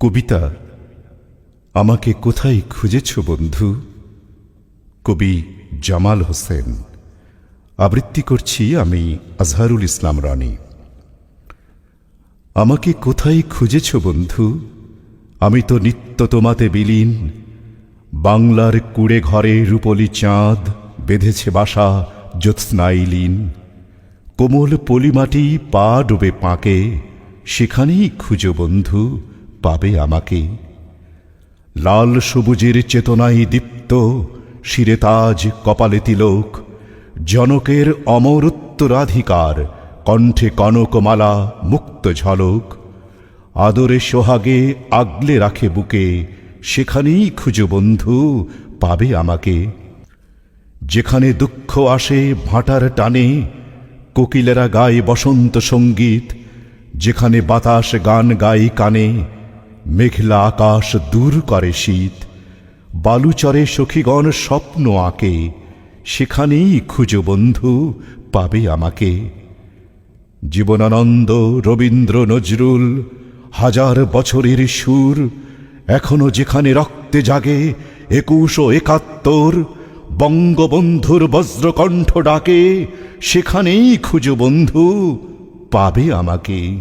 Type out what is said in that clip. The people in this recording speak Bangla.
কবিতা, আমাকে কোথায় খুঁজেছ বন্ধু? কবি জামাল হোসেন। আবৃত্তি করছি আমি আজহারুল ইসলাম রানী। আমাকে কোথায় খুঁজেছ বন্ধু? আমি তো নিত্য তোমাতে বিলীন। বাংলার কুড়ে ঘরে রূপলি চাঁদ বেঁধেছে বাসা জ্যোৎস্নাইলীন। কোমল পলিমাটি পা ডুবে পাঁকে, সেখানেই খুঁজো বন্ধু। পাবে আমাকে। লাল সবুজের চেতনায় দীপ্ত, শিরে তাজ কপালে তিলক, জনকের অমর উত্তরাধিকার, কণ্ঠে কনকমালা মুক্ত ঝলক। আদরে সোহাগে আগলে রাখে বুকে, সেখানেই খুঁজো বন্ধু, পাবে আমাকে। যেখানে দুঃখ আসে ভাটার টানে, কোকিলেরা গায় বসন্ত সংগীত, যেখানে বাতাস গান গাই কানে মেঘলা আকাশ দূর করে শীত। বালুচরে সখীগণ স্বপ্ন আঁকে। সেখানেই খুঁজো বন্ধু, পাবে আমাকে। জীবনানন্দ, রবীন্দ্র, নজরুল, হাজার বছরের সুর, এখনও যেখানে রক্তে জাগে, একুশ ও একাত্তর, বঙ্গবন্ধুর বজ্রকণ্ঠ ডাকে, সেখানেই খুঁজো বন্ধু, পাবে আমাকে।